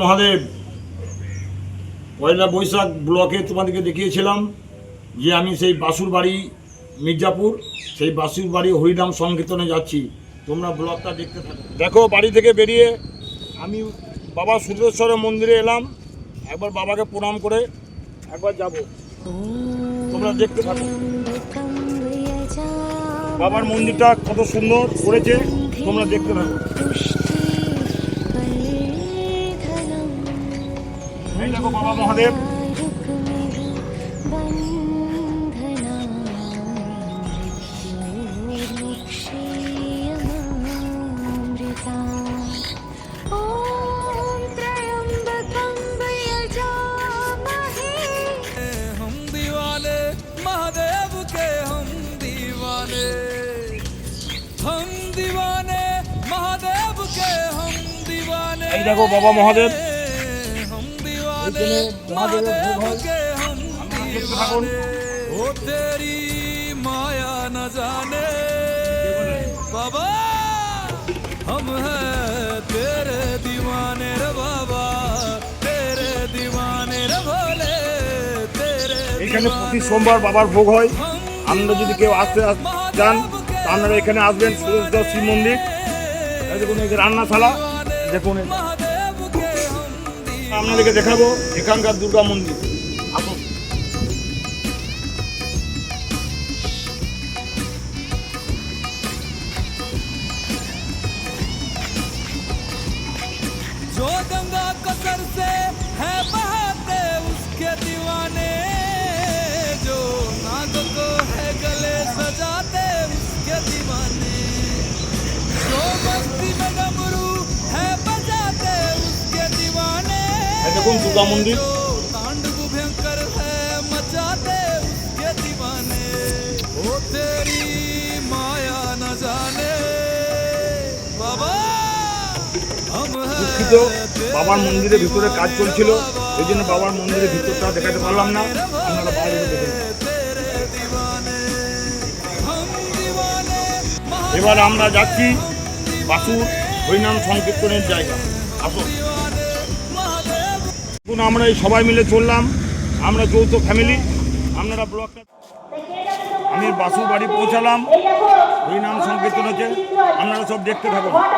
মহাদেব, পয়লা বৈশাখ ব্লকে তোমাদেরকে দেখিয়েছিলাম যে আমি সেই বাসুর বাড়ি, মির্জাপুর, সেই বাসুর বাড়ি হরিনাম সংকীর্তনে যাচ্ছি। তোমরা ব্লগটা দেখতে থাকো। দেখো, বাড়ি থেকে বেরিয়ে আমি বাবা সুরেশ্বরের মন্দিরে এলাম। একবার বাবাকে প্রণাম করে একবার যাব। তোমরা দেখতে থাকো। বাবার মন্দিরটা কত সুন্দর করেছে, তোমরা দেখতে থাকো। দেব বাবা মহাদেব। এই দেখো বাবা মহাদেব। এখানে ও তেরি মায়া না জানে। বাবা হম দিওয়ানে রে বাবা। তেরে দিওয়ানে রে ভোলে তেরে এখানে প্রতি সোমবার বাবার ভোগ হয়। আমরা যদি কেউ আসতে চান আপনারা এখানে আসবেন শ্রী মন্দির দেখুন এই রান্নাশালা দেখুন আপনাদেরকে দেখাবো এখানকার দুর্গা মন্দির। এবং দুর্গা মন্দির। দুঃখিত, বাবার মন্দিরে ভিতরে কাজ চলছিল এই জন্য বাবার মন্দিরে ভিতরটা দেখাতে পারলাম না। আপনারা বাইরে এবার আমরা যাচ্ছি বাসুর হরিনাম সংকীর্তনের জায়গা। আসুন। এখন আমরা এই সবাই মিলে চললাম। আমরা যৌথ ফ্যামিলি আপনারা ব্লকটা আমি বাসুর বাড়ি পৌঁছালাম। হরিনাম সংকীর্তন হচ্ছে। আপনারা সব দেখতে থাকুন। ঘট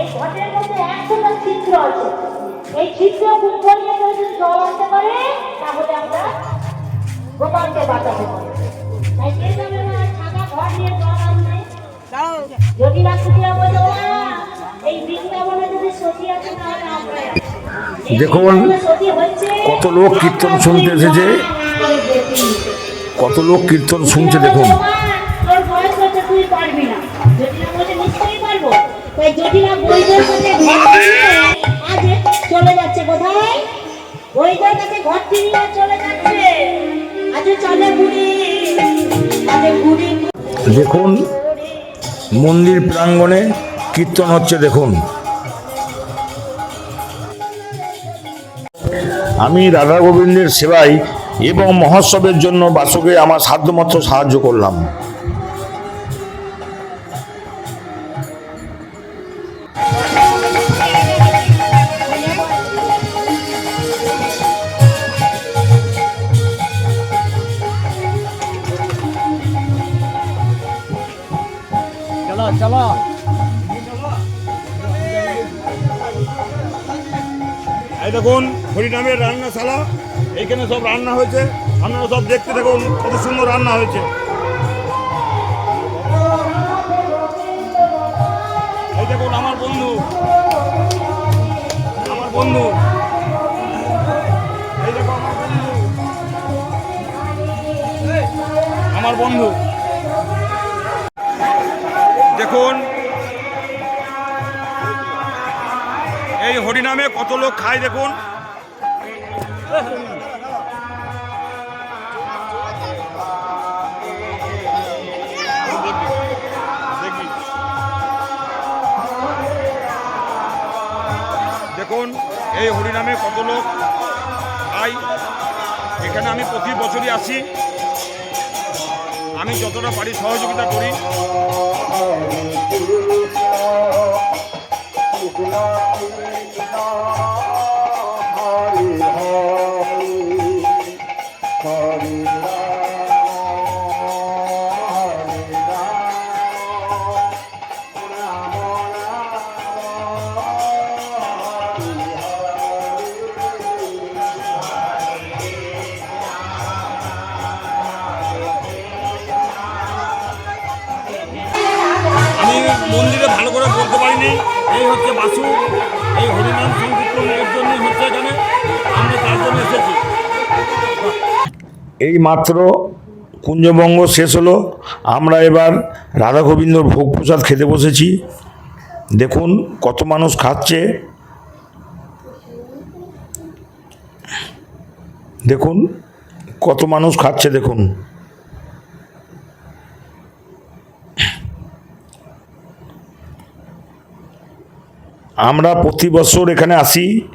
এই ঘটের মধ্যে একশোটা ছিদ্র আছে এই ছিদ্র খুব করিয়ে যদি জল আনতে পারে তাহলে আমরা গোপালকে বাঁচাতে পারি তাই কে সাদা ঘর নিয়ে জল আনবে যদি না দেখুন, কত লোক কীর্তন শুনতে এসেছে। কত লোক কীর্তন শুনছে দেখুন চলে যাচ্ছে কোথায় কাছে চলে যাচ্ছে আজ চলে বুড়ি দেখুন মন্দির প্রাঙ্গণে কীর্তন হচ্ছে দেখুন আমি রাধা গোবিন্দের সেবায় এবং মহোৎসবের জন্য বাসকে আমার সাধ্যমতো সাহায্য করলাম। এই দেখুন হরিনামের রান্নাশালা এইখানে সব রান্না হয়েছে। আপনারা সব দেখতে দেখুন কত সুন্দর রান্না হয়েছে। এই দেখুন আমার বন্ধু। আমার বন্ধু। এই দেখো আমার বন্ধু। আমার বন্ধু। দেখুন। এই হরিনামে কত লোক খায় দেখুন। দেখুন, এই হরিনামে কত লোক খায় এখানে আমি প্রতি বছরই আসি। আমি যতটা পারি সহযোগিতা করি। এই হচ্ছে বাসু, এই হরিনাম সংকীর্তনের জন্যই হচ্ছে এখানে। আমরা তার জন্য এসেছি। এই মাত্র কুঞ্জবঙ্গ শেষ হলো। আমরা এবার রাধা গোবিন্দর ভোগ প্রসাদ খেতে বসেছি। দেখুন কত মানুষ খাচ্ছে। দেখুন কত মানুষ খাচ্ছে, দেখুন। আমরা প্রতি বছর এখানে আসি।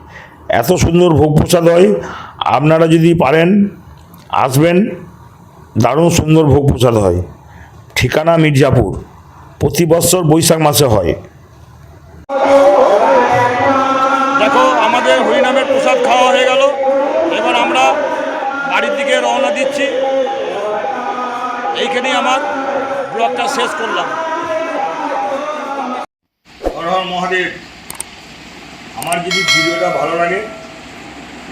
এত সুন্দর ভোগ প্রসাদ হয়। আপনারা যদি পারেন আসবেন। দারুণ সুন্দর ভোগ প্রসাদ হয়। ঠিকানা মির্জাপুর। প্রতি বছর বৈশাখ মাসে হয়। দেখো আমাদের হরিনামের প্রসাদ খাওয়া হয়ে গেল। এবার আমরা বাড়ির দিকে রওনা দিচ্ছি। এইখানেই আমার ব্লগটা শেষ করলাম। হর হর মহাদেব। আমার যদি ভিডিওটা ভালো লাগে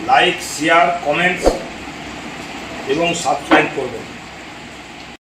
লাইক শেয়ার কমেন্টস এবং সাবস্ক্রাইব করবেন।